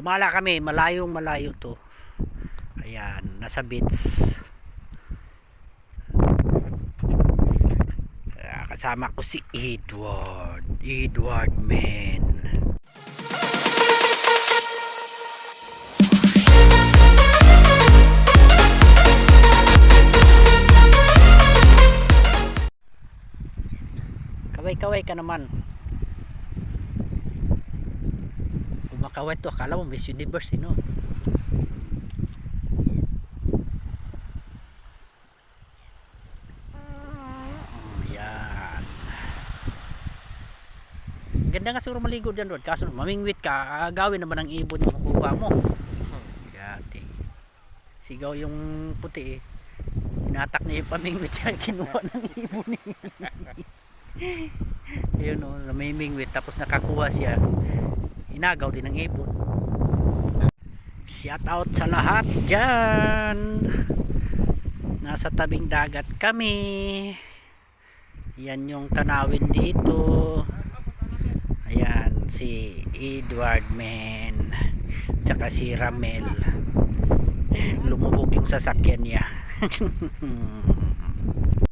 Gumala kami, malayong malayo to. Ayan, nasa beach. Ah, Kasama ko si Edward. Edward man. Kaway-kaway ka naman. Kumakaway to, akala mo Miss Universe, eh? Oh, yan. Ganda nga siguro maligo dyan doon. Kaso mamingwit ka, agawin naman ang ibon yung kukuha mo. Yati. Sigaw yung puti eh. Inatak niya yung pamingwit siya, kinuha ng ibon eh. Yun o, namimingwit tapos nakakuha siya. Inagaw din ng ibon. Shout out sa lahat dyan. Nasa tabing dagat kami. Yan yung tanawin dito. Ayan, si Edward Man. Tsaka si Ramel. Lumubog yung sasakyan niya.